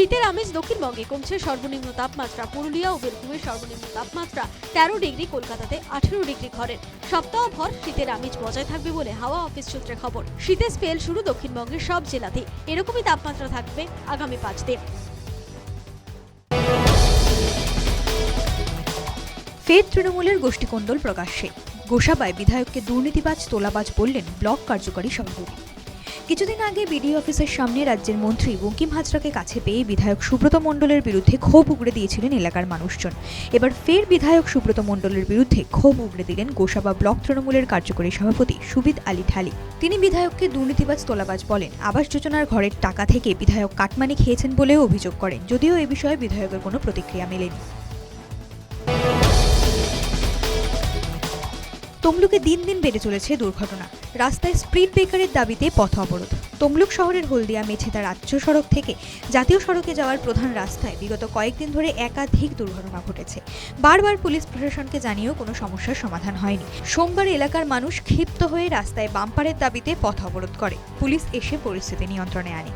শীতের আমেজ দক্ষিণবঙ্গে কমছে সর্বনিম্ন তাপমাত্রা। পুরুলিয়া ও বীরভূমের সর্বনিম্ন তাপমাত্রা তেরো ডিগ্রি, কলকাতাতে আঠেরো ডিগ্রি ঘরের সপ্তাহভর শীতের আমেজ বজায় থাকবে বলে হাওয়া অফিস সূত্রে খবর। শীতের স্পেল শুরু দক্ষিণবঙ্গের সব জেলাতেই। এরকমই তাপমাত্রা থাকবে আগামী পাঁচ দিন। ফের তৃণমূলের গোষ্ঠীকন্দল প্রকাশ্যে। গোসাবায় বিধায়ককে দুর্নীতিবাজ তোলাবাজ বললেন ব্লক কার্যকারী সভাপতি কিছুদিন আগে বিডিও অফিসের সামনে রাজ্যের মন্ত্রী বঙ্কিম হাজরাকে কাছে পেয়ে বিধায়ক সুব্রত মণ্ডলের বিরুদ্ধে ক্ষোভ উগড়ে দিয়েছিলেন এলাকার মানুষজন। এবার ফের বিধায়ক সুব্রত মণ্ডলের বিরুদ্ধে ক্ষোভ উগড়ে দিলেন গোসাবা ব্লক তৃণমূলের কার্যকরী সভাপতি সুবিদ আলী ঢালি। তিনি বিধায়ককে দুর্নীতিবাজ, তোলাবাজ বলেন। আবাস যোজনার ঘরের টাকা থেকে বিধায়ক কাটমানি খেয়েছেন বলেও অভিযোগ করেন। যদিও এ বিষয়ে বিধায়কের কোনো প্রতিক্রিয়া মেলেনি। তমলুকে দিন দিন বেড়ে চলেছে দুর্ঘটনা। রাস্তায় স্পিড ব্রেকারের দাবিতে পথ অবরোধ। তমলুক শহরের হলদিয়া মেছেদা রাজ্য সড়ক থেকে জাতীয় সড়কে যাওয়ার প্রধান রাস্তায় বিগত কয়েকদিন ধরে একাধিক দুর্ঘটনা ঘটেছে। বারবার পুলিশ প্রশাসনকে জানিয়েও কোনো সমস্যার সমাধান হয়নি। সোমবার এলাকার মানুষ ক্ষিপ্ত হয়ে রাস্তায় বাম্পারের দাবিতে পথ অবরোধ করে। পুলিশ এসে পরিস্থিতি নিয়ন্ত্রণে আনে।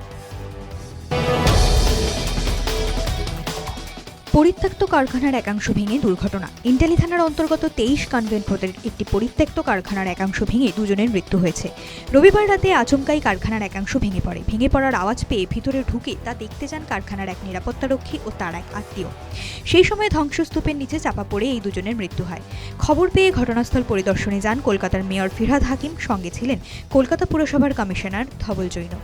পরিত্যক্ত কারখানার একাংশ ভেঙে দুর্ঘটনা। ইন্টালি থানার অন্তর্গত তেইশ কনভেন্ট রোডের একটি পরিত্যক্ত কারখানার একাংশ ভেঙে দুজনের মৃত্যু হয়েছে। রবিবার রাতে আচমকাই কারখানার একাংশ ভেঙে পড়ে। ভেঙে পড়ার আওয়াজ পেয়ে ভিতরে ঢুকে তা দেখতে যান কারখানার এক নিরাপত্তারক্ষী ও তার এক আত্মীয়। সেই সময় ধ্বংসস্তূপের নিচে চাপা পড়ে এই দুজনের মৃত্যু হয়। খবর পেয়ে ঘটনাস্থল পরিদর্শনে যান কলকাতার মেয়র ফিরহাদ হাকিম, সঙ্গে ছিলেন কলকাতা পুরসভার কমিশনার ধবল জৈন।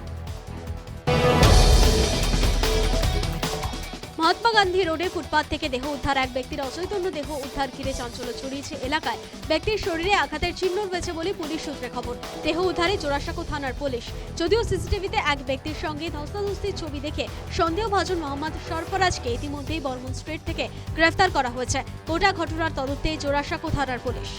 গান্ধী রোডে ফুটপাত থেকে দেহ উদ্ধার। এক ব্যক্তির অচৈতন্য দেহ উদ্ধার ঘিরে চাঞ্চল্য ছড়িয়েছে এলাকায়। ব্যক্তির শরীরে আঘাতের চিহ্ন রয়েছে বলে পুলিশ সূত্রে খবর। দেহ উদ্ধারে জোড়াসাঁকো থানার পুলিশ। যদিও সিসিটিভিতে এক ব্যক্তির সঙ্গে ধস্তাধস্তির ছবি দেখে সন্দেহভাজন মোহাম্মদ সরফরাজকে ইতিমধ্যেই বর্মন স্ট্রিট থেকে গ্রেফতার করা হয়েছে। গোটা ঘটনার তদন্তে জোড়াসাঁকো থানার পুলিশ।